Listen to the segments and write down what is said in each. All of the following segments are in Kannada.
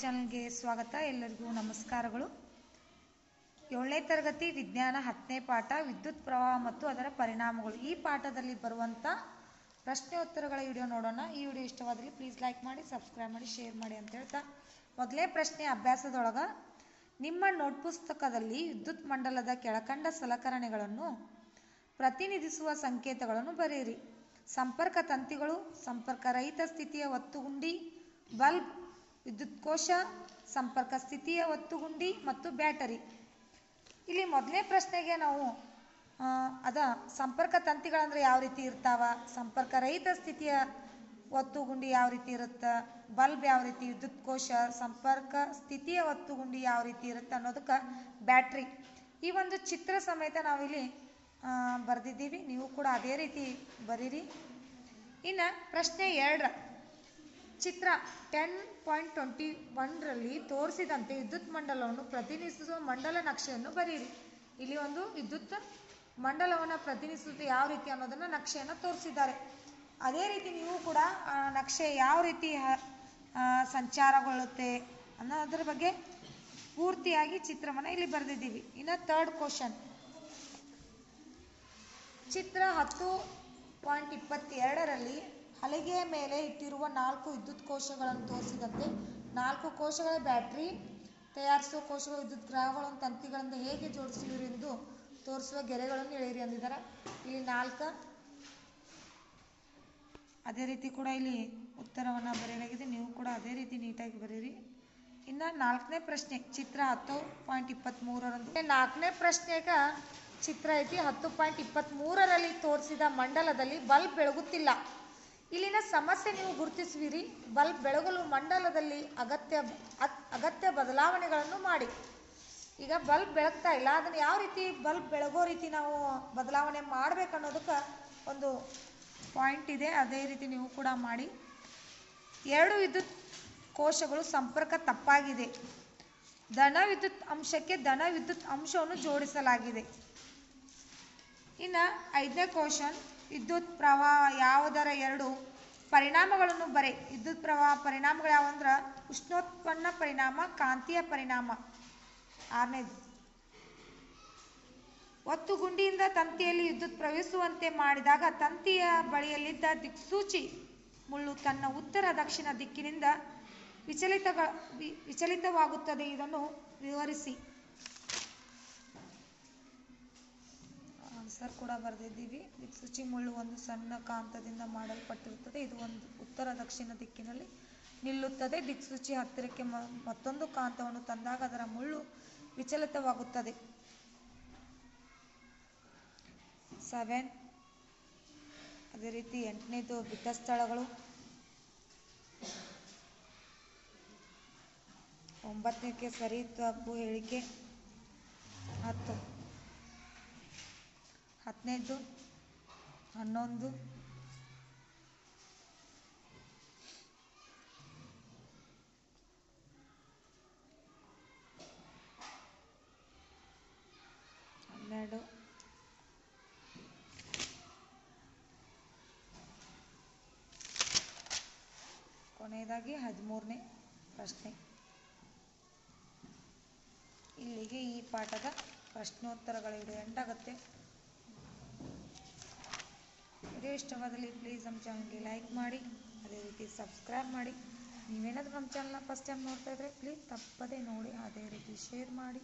ಚಾನಲ್ಗೆ ಸ್ವಾಗತ. ಎಲ್ಲರಿಗೂ ನಮಸ್ಕಾರಗಳು. ಏಳನೇ ತರಗತಿ ವಿಜ್ಞಾನ ಹತ್ತನೇ ಪಾಠ, ವಿದ್ಯುತ್ ಪ್ರವಾಹ ಮತ್ತು ಅದರ ಪರಿಣಾಮಗಳು. ಈ ಪಾಠದಲ್ಲಿ ಬರುವಂಥ ಪ್ರಶ್ನೆ ಉತ್ತರಗಳ ವಿಡಿಯೋ ನೋಡೋಣ. ಈ ವಿಡಿಯೋ ಇಷ್ಟವಾದಲ್ಲಿ ಪ್ಲೀಸ್ ಲೈಕ್ ಮಾಡಿ ಸಬ್ಸ್ಕ್ರೈಬ್ ಮಾಡಿ ಶೇರ್ ಮಾಡಿ ಅಂತ ಹೇಳ್ತಾ. ಮೊದಲೇ ಪ್ರಶ್ನೆ ಅಭ್ಯಾಸದೊಳಗೆ, ನಿಮ್ಮ ನೋಟ್ ಪುಸ್ತಕದಲ್ಲಿ ವಿದ್ಯುತ್ ಮಂಡಲದ ಕೆಳಕಂಡ ಸಲಕರಣೆಗಳನ್ನು ಪ್ರತಿನಿಧಿಸುವ ಸಂಕೇತಗಳನ್ನು ಬರೆಯಿರಿ. ಸಂಪರ್ಕ ತಂತಿಗಳು, ಸಂಪರ್ಕ ರಹಿತ ಸ್ಥಿತಿಯ ಒತ್ತುಗುಂಡಿ, ಬಲ್ಬ್ ವಿದ್ಯುತ್ ಕೋಶ ಸಂಪರ್ಕ ಸ್ಥಿತಿಯ ಒತ್ತುಗುಂಡಿ ಮತ್ತು ಬ್ಯಾಟರಿ. ಇಲ್ಲಿ ಮೊದಲನೇ ಪ್ರಶ್ನೆಗೆ ನಾವು ಅದ ಸಂಪರ್ಕ ತಂತಿಗಳಂದ್ರೆ ಯಾವ ರೀತಿ ಇರ್ತಾವ? ಸಂಪರ್ಕ ರಹಿತ ಸ್ಥಿತಿಯ ಒತ್ತುಗುಂಡಿ ಯಾವ ರೀತಿ ಇರುತ್ತೆ? ಬಲ್ಬ್ ಯಾವ ರೀತಿ? ವಿದ್ಯುತ್ ಕೋಶ ಸಂಪರ್ಕ ಸ್ಥಿತಿಯ ಒತ್ತುಗುಂಡಿ ಯಾವ ರೀತಿ ಇರುತ್ತೆ ಅನ್ನೋದಕ್ಕೆ ಬ್ಯಾಟ್ರಿ. ಈ ಒಂದು ಚಿತ್ರ ಸಮೇತ ನಾವಿಲ್ಲಿ ಬರೆದಿದ್ದೀವಿ. ನೀವು ಕೂಡ ಅದೇ ರೀತಿ ಬರೀರಿ. ಇನ್ನು ಪ್ರಶ್ನೆ ಎರಡರ. ಚಿತ್ರ ಟೆನ್ ಪಾಯಿಂಟ್ ಟ್ವೆಂಟಿ ಒನ್ರಲ್ಲಿ ತೋರಿಸಿದಂತೆ ವಿದ್ಯುತ್ ಮಂಡಲವನ್ನು ಪ್ರತಿನಿಧಿಸುವ ಮಂಡಲ ನಕ್ಷೆಯನ್ನು ಬರೆಯಿರಿ. ಇಲ್ಲಿ ಒಂದು ವಿದ್ಯುತ್ ಮಂಡಲವನ್ನು ಪ್ರತಿನಿಧಿಸುತ್ತೆ ಯಾವ ರೀತಿ ಅನ್ನೋದನ್ನು ನಕ್ಷೆಯನ್ನು ತೋರಿಸಿದ್ದಾರೆ. ಅದೇ ರೀತಿ ನೀವು ಕೂಡ ನಕ್ಷೆ ಯಾವ ರೀತಿ ಸಂಚಾರಗೊಳ್ಳುತ್ತೆ ಅನ್ನೋದ್ರ ಬಗ್ಗೆ ಪೂರ್ತಿಯಾಗಿ ಚಿತ್ರವನ್ನು ಇಲ್ಲಿ ಬರೆದಿದ್ದೀವಿ. ಇನ್ನು ಥರ್ಡ್ ಕ್ವಶನ್ ಚಿತ್ರ ಹತ್ತು ಪಾಯಿಂಟ್ ಇಪ್ಪತ್ತೆರಡರಲ್ಲಿ ಹಲಗೆಯ ಮೇಲೆ ಇಟ್ಟಿರುವ ನಾಲ್ಕು ವಿದ್ಯುತ್ ಕೋಶಗಳನ್ನು ತೋರಿಸಿದಂತೆ, ನಾಲ್ಕು ಕೋಶಗಳ ಬ್ಯಾಟ್ರಿ ತಯಾರಿಸುವ ಕೋಶಗಳು ವಿದ್ಯುತ್ ಗ್ರಹಗಳನ್ನು ತಂತಿಗಳಿಂದ ಹೇಗೆ ಜೋಡಿಸುವಿರಿ ಎಂದು ತೋರಿಸುವ ಗೆರೆಗಳನ್ನು ಎಳೆಯಿರಿ ಅಂದಿದ್ದಾರೆ. ಇಲ್ಲಿ ನಾಲ್ಕು, ಅದೇ ರೀತಿ ಕೂಡ ಇಲ್ಲಿ ಉತ್ತರವನ್ನು ಬರೆಯಲಾಗಿದೆ. ನೀವು ಕೂಡ ಅದೇ ರೀತಿ ನೀಟಾಗಿ ಬರೀರಿ ಇನ್ನು ನಾಲ್ಕನೇ ಪ್ರಶ್ನೆ, ಚಿತ್ರ ಹತ್ತು ಪಾಯಿಂಟ್ ಇಪ್ಪತ್ತ್ಮೂರರಂತೆ ನಾಲ್ಕನೇ ಪ್ರಶ್ನೆಗ ಚಿತ್ರ ಐತಿ. ಹತ್ತು ಪಾಯಿಂಟ್ ಇಪ್ಪತ್ತ್ಮೂರರಲ್ಲಿ ತೋರಿಸಿದ ಮಂಡಲದಲ್ಲಿ ಬಲ್ಬ್ ಬೆಳಗುತ್ತಿಲ್ಲ. ಇಲ್ಲಿನ ಸಮಸ್ಯೆ ನೀವು ಗುರುತಿಸುವಿರಿ. ಬಲ್ಬ್ ಬೆಳಗಲು ಮಂಡಲದಲ್ಲಿ ಅಗತ್ಯ ಅಗತ್ಯ ಬದಲಾವಣೆಗಳನ್ನು ಮಾಡಿ. ಈಗ ಬಲ್ಬ್ ಬೆಳಗ್ತಾ ಇಲ್ಲ. ಅದನ್ನು ಯಾವ ರೀತಿ ಬಲ್ಬ್ ಬೆಳಗೋ ರೀತಿ ನಾವು ಬದಲಾವಣೆ ಮಾಡ್ಬೇಕು ಅನ್ನೋದಕ್ಕೆ ಒಂದು ಪಾಯಿಂಟ್ ಇದೆ. ಅದೇ ರೀತಿ ನೀವು ಕೂಡ ಮಾಡಿ. ಎರಡು ವಿದ್ಯುತ್ ಕೋಶಗಳು ಸಂಪರ್ಕ ತಪ್ಪಾಗಿದೆ. ಧನ ವಿದ್ಯುತ್ ಅಂಶಕ್ಕೆ ಧನ ವಿದ್ಯುತ್ ಅಂಶವನ್ನು ಜೋಡಿಸಲಾಗಿದೆ. ಇನ್ನು ಐದನೇ ಕ್ವಶನ್ ವಿದ್ಯುತ್ ಪ್ರವಾಹ ಯಾವುದರ ಎರಡು? ಪರಿಣಾಮಗಳನ್ನು ಬರೆ. ವಿದ್ಯುತ್ ಪ್ರವಾಹ ಪರಿಣಾಮಗಳು ಯಾವಂದ್ರೆ ಉಷ್ಣೋತ್ಪನ್ನ ಪರಿಣಾಮ, ಕಾಂತೀಯ ಪರಿಣಾಮ. ಆರನೇದು. ಒತ್ತು ಗುಂಡಿಯಿಂದ ತಂತಿಯಲ್ಲಿ ವಿದ್ಯುತ್ ಪ್ರವೇಶಿಸುವಂತೆ ಮಾಡಿದಾಗ ತಂತಿಯ ಬಳಿಯಲ್ಲಿದ್ದ ದಿಕ್ಸೂಚಿ ಮುಳ್ಳು ತನ್ನ ಉತ್ತರ ದಕ್ಷಿಣ ದಿಕ್ಕಿನಿಂದ ವಿಚಲಿತಗ ವಿಚಲಿತವಾಗುತ್ತದೆ. ಇದನ್ನು ವಿವರಿಸಿ. ಆನ್ಸರ್ ಕೂಡ ಬರೆದಿದ್ದೀವಿ. ಶುಚಿ ಮುಳ್ಳು ಒಂದು ಸಣ್ಣ ಕಾಂತದಿಂದ ಮಾಡಲ್ಪಟ್ಟಿರುತ್ತದೆ. ಇದು ಒಂದು ಉತ್ತರ ದಕ್ಷಿಣ ದಿಕ್ಕಿನಲ್ಲಿ ನಿಲ್ಲುತ್ತದೆ. ದಿಕ್ಸೂಚಿ ಹತ್ತಿರಕ್ಕೆ ಮತ್ತೊಂದು ಕಾಂತವನ್ನು ತಂದಾಗ ಅದರ ಮುಳ್ಳು ವಿಚಲಿತವಾಗುತ್ತದೆ. ಸೆವೆನ್. ಅದೇ ರೀತಿ ಎಂಟನೇದು ಬಿದ್ದ ಸ್ಥಳಗಳು. ಒಂಬತ್ತನೇಕ್ಕೆ ಸರಿ, ತಪ್ಪು ಹೇಳಿಕೆ. ಹತ್ತು. ಹದಿನೈದು ಹನ್ನೊಂದು. ಹನ್ನೆರಡು. ಕೊನೆಯದಾಗಿ ಹದಿಮೂರನೇ ಪ್ರಶ್ನೆ. ಇಲ್ಲಿಗೆ ಈ ಪಾಠದ ಪ್ರಶ್ನೋತ್ತರಗಳಿವೆ. ಎಂಟಾಗುತ್ತೆ? ವಿಡಿಯೋ ಇಷ್ಟವಾದಲ್ಲಿ ಪ್ಲೀಸ್ ನಮ್ಮ ಚಾನಲ್ಗೆ ಲೈಕ್ ಮಾಡಿ, ಅದೇ ರೀತಿ ಸಬ್ಸ್ಕ್ರೈಬ್ ಮಾಡಿ. ನೀವೇನಾದರೂ ನಮ್ಮ ಚಾನಲ್ನ ಫಸ್ಟ್ ಟೈಮ್ ನೋಡ್ತಾ ಇದ್ರೆ ಪ್ಲೀಸ್ ತಪ್ಪದೇ ನೋಡಿ, ಅದೇ ರೀತಿ ಶೇರ್ ಮಾಡಿ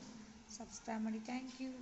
ಸಬ್ಸ್ಕ್ರೈಬ್ ಮಾಡಿ. Thank you